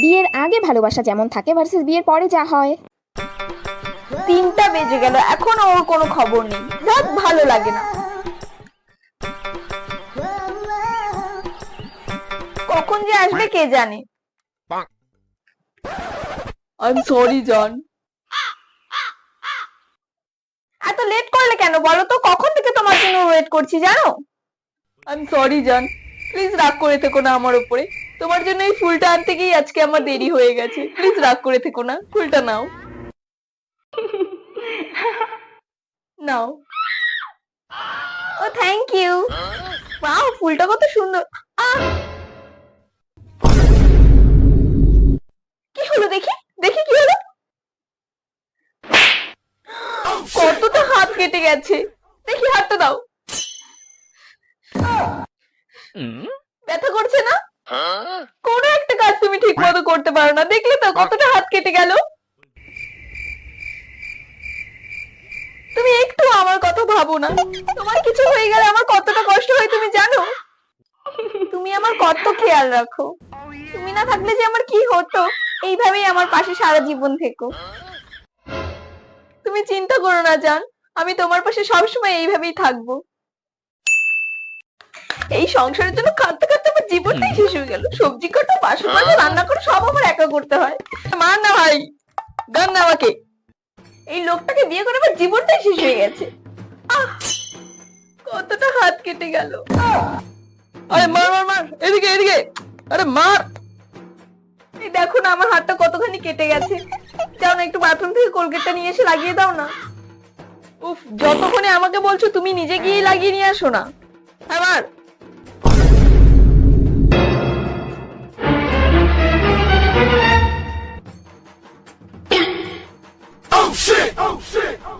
বিয়ের আগে ভালোবাসা যেমন থাকে ভার্সেস বিয়ের পরে যা হয়। তিনটা বেজে গেল, এখন ওর কোনো খবর নেই। রাত ভালো লাগে না। কখন যে আসবে কে জানে? আই এম সরি জন এত লেট করলে কেন বলো তো? কখন থেকে তোমার জন্য ওয়েট করছি, জানো? I am sorry John please রাগ করে থেকো না আমার উপরে। তোমার জন্য এই ফুলটা আনতে গিয়ে আজকে আমার দেরি হয়ে গেছে। প্লিজ রাগ করে থেকো না, ফুলটা নাও। নাও। ও থ্যাংক ইউ ওয়াও ফুলটা কত সুন্দর! কি হলো দেখি? দেখি কি হলো। কতটা হাত কেটে গেছে। দেখি হাতটা দাও ব্যথা করছে না কোনো একটা কাজ তুমি ঠিক মতো করতে পারো না। দেখলে তো কতটা হাত কেটে গেল। তুমি একটু আমার কথা ভাবো না। তোমার কিছু হয়ে গেলে আমার কতটা কষ্ট হয় তুমি জানো? তুমি আমার কত খেয়াল রাখো। তুমি না থাকলে যে আমার কি হতো এইভাবেই আমার পাশে সারা জীবন থেকো। তুমি চিন্তা করো না জান। আমি তোমার পাশে সবসময় এইভাবেই থাকব। এই সংসারের জন্য আমার জীবনটাই শেষ হয়ে গেল। সবজি কাটো বাসন মাজা রান্না করে সব আমার একা করতে হয়। মার না ভাই গান না আমাকে। এই লোকটাকে বিয়ে করে আমার জীবনটাই শেষ হয়ে গেছে। কতটা হাত কেটে গেল। আরে মার মার মার এদিকে এদিকে। আরে মার। এই দেখো না আমার হাতটা কতখানি কেটে গেছে। যাও না একটু বাথরুম থেকে কোলগেটটা নিয়ে এসে লাগিয়ে দাও না। উফ যতক্ষণে আমাকে বলছো তুমি নিজে গিয়ে লাগিয়ে নিয়ে আসো না। আমার Oh shit! Oh shit!